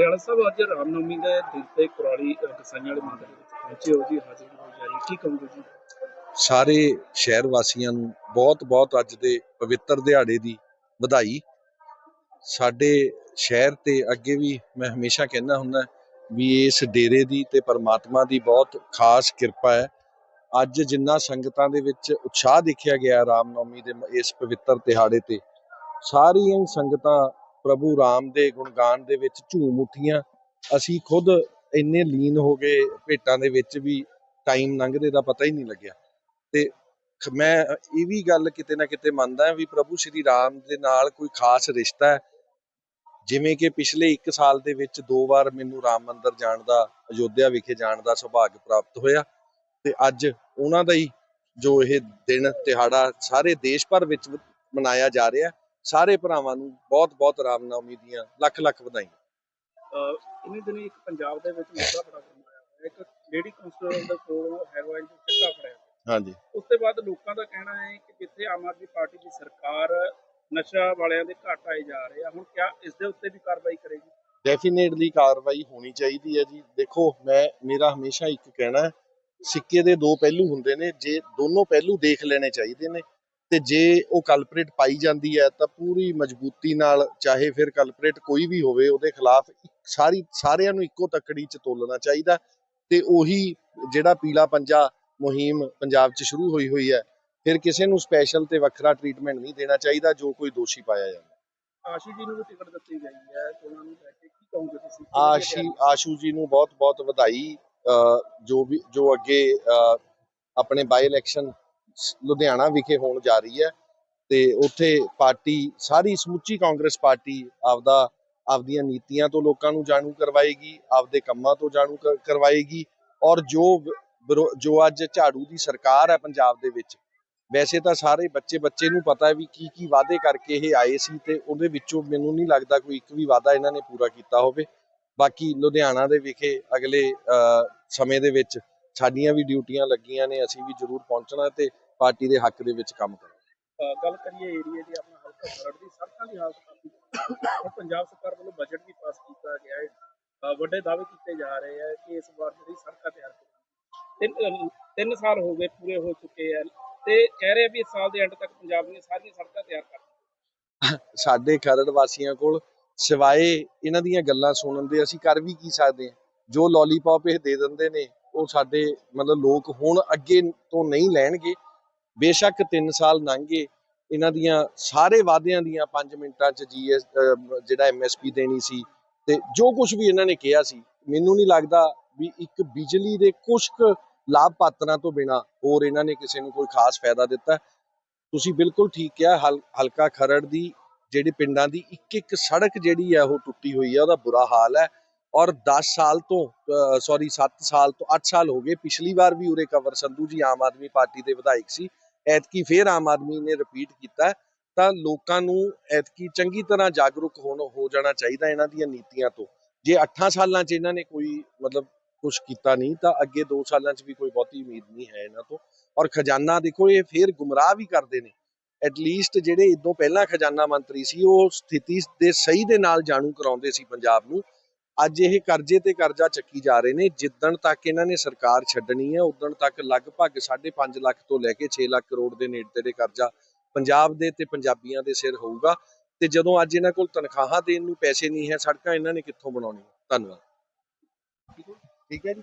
ਪਟਿਆਲਾ ਸਾਹਿਬ ਅੱਜ ਰਾਮਨਵਮੀ ਦੇ ਦਿਨ ਤੇ ਕੁਰਾਲੀ ਅ, ਵਾਲੇ ਮੰਦਿਰ ਦੇ ਵਿੱਚ ਪਹੁੰਚੇ ਹੋ ਜੀ। ਹਾਜ਼ਰੀ ਹੋ। ਜਾਰੀ ਕੀ ਕਹੋਗੇ ਜੀ? ਸਾਰੇ ਸ਼ਹਿਰ ਵਾਸੀਆਂ ਨੂੰ ਬਹੁਤ-ਬਹੁਤ ਅੱਜ ਦੇ ਪਵਿੱਤਰ ਦਿਹਾੜੇ ਦੀ ਵਧਾਈ। ਸਾਡੇ ਸ਼ਹਿਰ ਤੇ ਅੱਗੇ ਵੀ ਮੈਂ ਹਮੇਸ਼ਾ ਕਹਿੰਦਾ ਹੁੰਦਾ ਵੀ ਇਸ ਡੇਰੇ ਦੀ ਤੇ ਪਰਮਾਤਮਾ ਦੀ ਬਹੁਤ ਖਾਸ ਕਿਰਪਾ ਹੈ। ਅੱਜ ਜਿੰਨਾ ਸੰਗਤਾਂ ਦੇ ਵਿੱਚ ਉਤਸ਼ਾਹ ਦੇਖਿਆ ਗਿਆ ਰਾਮਨੌਮੀ ਦੇ ਇਸ ਪਵਿੱਤਰ ਦਿਹਾੜੇ ਤੇ ਸਾਰੀਆਂ ਸੰਗਤਾਂ ਪ੍ਰਭੂ ਰਾਮ ਦੇ ਗੁਣਗਾਨ ਦੇ ਵਿੱਚ ਝੂਮ ਉੱਠੀਆਂ। ਅਸੀਂ ਖੁਦ ਇੰਨੇ ਲੀਨ ਹੋ ਗਏ, ਭੇਟਾਂ ਦੇ ਵਿੱਚ ਵੀ ਟਾਈਮ ਲੰਘਦੇ ਦਾ ਪਤਾ ਹੀ ਨਹੀਂ ਲੱਗਿਆ। ਤੇ ਮੈਂ ਇਹ ਵੀ ਗੱਲ ਕਿਤੇ ਨਾ ਕਿਤੇ ਮੰਨਦਾ ਵੀ ਪ੍ਰਭੂ ਸ਼੍ਰੀ ਰਾਮ ਦੇ ਨਾਲ ਕੋਈ ਖਾਸ ਰਿਸ਼ਤਾ ਹੈ। ਜਿਵੇਂ ਕਿ ਪਿਛਲੇ 1 ਸਾਲ ਦੇ ਵਿੱਚ ਦੋ ਵਾਰ ਮੈਨੂੰ ਰਾਮ ਮੰਦਿਰ ਜਾਣ ਦਾ, ਅਯੋਧਿਆ ਵਿਖੇ ਜਾਣ ਦਾ ਸੁਭਾਗ ਪ੍ਰਾਪਤ ਹੋਇਆ। ਤੇ ਅੱਜ ਉਹਨਾਂ ਦਾ ਹੀ ਜੋ ਇਹ ਦਿਨ, ਤਿਹਾੜਾ ਸਾਰੇ ਦੇਸ਼ ਭਰ ਵਿੱਚ ਮਨਾਇਆ ਜਾ ਰਿਹਾ। ਸਾਰੇ ਭਰਾਵਾਂ ਨੂੰ ਬਹੁਤ-ਬਹੁਤ ਰਾਮਨਵਮੀ ਦੀਆਂ ਲੱਖ-ਲੱਖ ਵਧਾਈਆਂ। ਅ, ਇਨੇ ਦਿਨੀ ਇੱਕ ਪੰਜਾਬ ਦੇ ਵਿੱਚ ਮੁੱਦਾ ਬੜਾ ਗਰਮਾਇਆ ਹੋਇਆ। ਇੱਕ ਲੇਡੀ ਕਨਸਟੇਬਲ ਦੇ ਕੋਲ ਹੈਰੋਇਨ ਦਾ ਚਿੱਟਾ ਫੜਿਆ। ਹਾਂਜੀ। ਉਸ ਤੋਂ ਬਾਅਦ ਲੋਕਾਂ ਦਾ ਕਹਿਣਾ ਹੈ ਕਿ ਜਿੱਥੇ ਆਮ ਆਦਮੀ ਪਾਰਟੀ ਦੀ ਸਰਕਾਰ ਨਸ਼ਾ ਵਾਲਿਆਂ ਦੇ ਘੱਟ ਆਏ ਜਾ ਰਹੇ ਆ ਹੁਣ ਕਿਆ ਇਸ ਦੇ ਉੱਤੇ ਵੀ ਕਾਰਵਾਈ ਕਰੇਗੀ? ਡੈਫੀਨੇਟਲੀ ਕਾਰਵਾਈ ਹੋਣੀ ਚਾਹੀਦੀ ਹੈ ਜੀ। ਦੇਖੋ ਮੈਂ ਮੇਰਾ ਹਮੇਸ਼ਾ ਇੱਕ ਕਹਿਣਾ ਹੈ ਸਿੱਕੇ ਦੇ ਦੋ ਪਹਿਲੂ ਹੁੰਦੇ ਨੇ ਜੇ ਦੋਨੋਂ ਪਹਿਲੂ ਦੇਖ ਲੈਣੇ ਚਾਹੀਦੇ ਨੇ ਤੇ ਜੇ ਉਹ ਕਲਪਰੇਟ ਪਾਈ ਜਾਂਦੀ ਹੈ ਤਾਂ ਪੂਰੀ ਮਜ਼ਬੂਤੀ ਨਾਲ ਚਾਹੇ ਫਿਰ ਕਲਪਰੇਟ ਕੋਈ ਵੀ ਹੋਵੇ ਉਹਦੇ ਖਿਲਾਫ ਸਾਰੀ ਸਾਰਿਆਂ ਨੂੰ ਇੱਕੋ ਤੱਕੜੀ 'ਚ ਤੋਲਣਾ ਚਾਹੀਦਾ ਤੇ ਉਹੀ ਜਿਹੜਾ ਪੀਲਾ ਪੰਜਾ ਮੁਹਿੰਮ ਪੰਜਾਬ 'ਚ ਸ਼ੁਰੂ ਹੋਈ ਹੋਈ ਹੈ ਫਿਰ ਕਿਸੇ ਨੂੰ ਸਪੈਸ਼ਲ ਤੇ ਵੱਖਰਾ ਟ੍ਰੀਟਮੈਂਟ ਨਹੀਂ ਦੇਣਾ ਚਾਹੀਦਾ ਜੋ ਕੋਈ ਦੋਸ਼ੀ ਪਾਇਆ ਜਾਂਦਾ। ਆਸ਼ੂ ਜੀ ਨੂੰ ਵੀ ਟਿਕਟ ਦਿੱਤੀ ਗਈ ਹੈ ਉਹਨਾਂ ਨੂੰ ਲੈ ਕੇ ਕੀ ਕਹੋਗੇ ਤੁਸੀਂ? ਆਸ਼ੀ ਆਸ਼ੂ ਜੀ ਨੂੰ ਬਹੁਤ ਬਹੁਤ ਵਧਾਈ ਜੋ ਵੀ ਜੋ ਅੱਗੇ ਆਪਣੇ ਬਾਈ ਇਲੈਕਸ਼ਨ ਲੁਧਿਆਣਾ ਵਿਖੇ ਹੋਣ ਜਾ ਰਹੀ ਹੈ ਤੇ ਉੱਥੇ ਪਾਰਟੀ ਸਾਰੀ ਸਮੁੱਚੀ ਕਾਂਗਰਸ ਪਾਰਟੀ ਆਪਦਾ ਆਪਦੀਆਂ ਨੀਤੀਆਂ ਤੋਂ ਲੋਕਾਂ ਨੂੰ ਜਾਣੂ ਕਰਵਾਏਗੀ ਆਪਦੇ ਕੰਮਾਂ ਤੋਂ ਜਾਣੂ ਕਰ- ਕਰਵਾਏਗੀ ਔਰ ਜੋ ਜੋ ਅੱਜ ਝਾੜੂ ਦੀ ਸਰਕਾਰ ਹੈ ਪੰਜਾਬ ਦੇ ਵਿੱਚ ਵੈਸੇ ਤਾਂ ਸਾਰੇ ਬੱਚੇ ਬੱਚੇ ਨੂੰ ਪਤਾ ਹੈ ਵੀ ਕੀ ਕੀ ਵਾਅਦੇ ਕਰਕੇ ਇਹ ਆਏ ਸੀ ਤੇ ਉਹਦੇ ਵਿੱਚੋਂ ਮੈਨੂੰ ਨਹੀਂ ਲੱਗਦਾ ਕੋਈ ਇੱਕ ਵੀ ਵਾਅਦਾ ਇਹਨਾਂ ਨੇ ਪੂਰਾ ਕੀਤਾ ਹੋਵੇ। ਬਾਕੀ ਲੁਧਿਆਣਾ ਦੇ ਵਿਖੇ ਅਗਲੇ ਅਹ, ਸਮੇਂ ਦੇ ਵਿੱਚ ਸਾਡੀਆਂ ਵੀ ਡਿਊਟੀਆਂ ਲੱਗੀਆਂ ਨੇ ਅਸੀਂ ਵੀ ਜ਼ਰੂਰ ਪਹੁੰਚਣਾ ਤੇ ਪਾਰਟੀ ਦੇ ਹੱਕ ਦੇ ਵਿੱਚ ਕੰਮ ਕਰਨਾ ਅ, ਗੱਲ ਕਰੀਏ ਏਰੀਆ ਦੀ ਆਪਣਾ ਹਲਕਾ ਖਰੜ ਦੀ ਸੜਕਾਂ ਦੀ ਹਾਲਤ ਕਾਫੀ ਪੰਜਾਬ ਸਰਕਾਰ ਵੱਲੋਂ ਬਜਟ ਵੀ ਪਾਸ ਕੀਤਾ ਗਿਆ ਹੈ। ਵੱਡੇ ਦਾਅਵੇ ਕੀਤੇ ਜਾ ਰਹੇ ਹੈ ਕਿ ਇਸ ਵਾਰ ਜਿਹੜੀ ਸੜਕਾਂ ਤਿਆਰ ਤਿੰਨ ਤਿੰਨ ਸਾਲ ਹੋ ਗਏ ਪੂਰੇ ਹੋ ਚੁੱਕੇ ਆ ਤੇ ਕਹਿ ਰਹੇ ਵੀ ਇਸ ਸਾਲ ਦੇ ਐਂਡ ਤੱਕ ਪੰਜਾਬ ਦੀਆਂ ਸਾਰੀਆਂ ਸੜਕਾਂ ਤਿਆਰ ਕਰ ਸਾਡੇ ਖਰੜ ਵਾਸੀਆਂ ਕੋਲ ਸਿਵਾਏ ਇਹਨਾਂ ਦੀਆਂ ਗੱਲਾਂ ਸੁਣਨ ਦੇ ਅਸੀਂ ਕਰ ਵੀ ਕੀ ਸਕਦੇ ਹਾਂ? ਜੋ ਲੋਲੀਪੌਪ ਇਹ ਦੇ ਦਿੰਦੇ ਨੇ ਉਹ ਸਾਡੇ ਮਤਲਬ ਲੋਕ ਹੁਣ ਅੱਗੇ ਤੋਂ ਨਹੀਂ ਲੈਣਗੇ। ਬੇਸ਼ੱਕ 3 ਸਾਲ ਲੰਘੇ ਇਹਨਾਂ ਦੀਆਂ ਸਾਰੇ ਵਾਅਦਿਆਂ ਦੀਆਂ 5 ਮਿੰਟਾਂ ਚ ਜੀਐਸ ਜਿਹੜਾ ਐਮਐਸਪੀ ਦੇਣੀ ਸੀ ਤੇ ਜੋ ਕੁਝ ਵੀ ਇਹਨਾਂ ਨੇ ਕਿਹਾ ਸੀ, ਮੈਨੂੰ ਨਹੀਂ ਲੱਗਦਾ ਵੀ ਇੱਕ ਬਿਜਲੀ ਦੇ ਕੁਝ ਕੁ ਲਾਭ ਤੋਂ ਬਿਨਾ ਹੋਰ ਇਹਨਾਂ ਨੇ ਕਿਸੇ ਨੂੰ ਕੋਈ ਖਾਸ ਫਾਇਦਾ ਦਿੱਤਾ। ਤੁਸੀਂ ਬਿਲਕੁਲ ਠੀਕ ਕਿਹਾ, ਹਲ- ਹਲਕਾ ਖਰੜ ਦੀ, ਜਿਹੜੇ ਪਿੰਡਾਂ ਦੀ ਇੱਕ ਇੱਕ ਸੜਕ ਜਿਹੜੀ ਹੈ ਉਹ ਟੁੱਟੀ ਹੋਈ ਹੈ ਉਹਦਾ ਬੁਰਾ ਹਾਲ ਹੈ। ਔਰ 10 ਸਾਲ ਤੋਂ ਸੌਰੀ 7 ਸਾਲ ਤੋਂ 8 ਸਾਲ ਹੋ ਗਏ, ਪਿਛਲੀ ਵਾਰ ਵੀ ਉਰੇ ਕਵਰ ਸੰਧੂ ਜੀ ਆਮ ਆਦਮੀ ਪਾਰਟੀ ਦੇ ਵਿਧਾਇਕ ਸੀ। ਐਤਕੀ ਫੇਰ ਆਮ ਆਦਮੀ ਨੇ ਰਿਪੀਟ ਕੀਤਾ ਤਾਂ ਲੋਕਾਂ ਨੂੰ ਐਤਕੀ ਚੰਗੀ ਤਰ੍ਹਾਂ ਜਾਗਰੂਕ ਹੋਣ, ਹੋ ਜਾਣਾ ਚਾਹੀਦਾ ਇਹਨਾਂ ਦੀਆਂ ਨੀਤੀਆਂ ਤੋਂ। ਜੇ 8 ਸਾਲਾਂ 'ਚ ਇਹਨਾਂ ਨੇ ਕੋਈ ਮਤਲਬ ਕੁਝ ਕੀਤਾ ਨਹੀਂ, ਤਾਂ ਅੱਗੇ 2 ਸਾਲਾਂ 'ਚ ਵੀ ਕੋਈ ਬਹੁਤੀ ਉਮੀਦ ਨਹੀਂ ਹੈ ਇਹਨਾਂ ਤੋਂ। ਔਰ ਖਜ਼ਾਨਾ ਦੇਖੋ, ਇਹ ਫੇਰ ਗੁੰਮਰਾਹ ਵੀ ਕਰਦੇ ਨੇ। ਐਟਲੀਸਟ ਜਿਹੜੇ ਇਦੋਂ ਪਹਿਲਾਂ ਖਜ਼ਾਨਾ ਮੰਤਰੀ ਸੀ, ਉਹ ਸਥਿਤੀ ਦੇ ਸਹੀ ਦੇ ਨਾਲ ਜਾਣੂ ਕਰਾਉਂਦੇ ਸੀ ਪੰਜਾਬ ਨੂੰ। ਅੱਜ ਇਹ ਕਰਜ਼ੇ ਤੇ ਕਰਜ਼ਾ ਚੱਕੀ ਜਾ ਰਹੇ ਨੇ। ਜਿੱਦਣ ਤੱਕ ਇਹਨਾਂ ਨੇ ਸਰਕਾਰ ਛੱਡਣੀ ਹੈ, ਉਦਣ ਤੱਕ ਲਗਭਗ 5.5 ਲੱਖ ਤੋਂ ਲੈ ਕੇ 6 ਲੱਖ ਕਰੋੜ ਦੇ ਨੇੜੇ ਦੇ ਕਰਜ਼ਾ ਪੰਜਾਬ ਦੇ ਤੇ ਪੰਜਾਬੀਆਂ ਦੇ ਸਿਰ ਹੋਊਗਾ। ਤੇ ਜਦੋਂ ਅੱਜ ਇਹਨਾਂ ਕੋਲ ਤਨਖਾਹਾਂ ਦੇਣ ਨੂੰ ਪੈਸੇ ਨਹੀਂ ਹੈ, ਸੜਕਾਂ ਇਹਨਾਂ ਨੇ ਕਿੱਥੋਂ ਬਣਾਉਣੀਆਂ? ਧੰਨਵਾਦ। ਠੀਕ ਹੈ ਜੀ।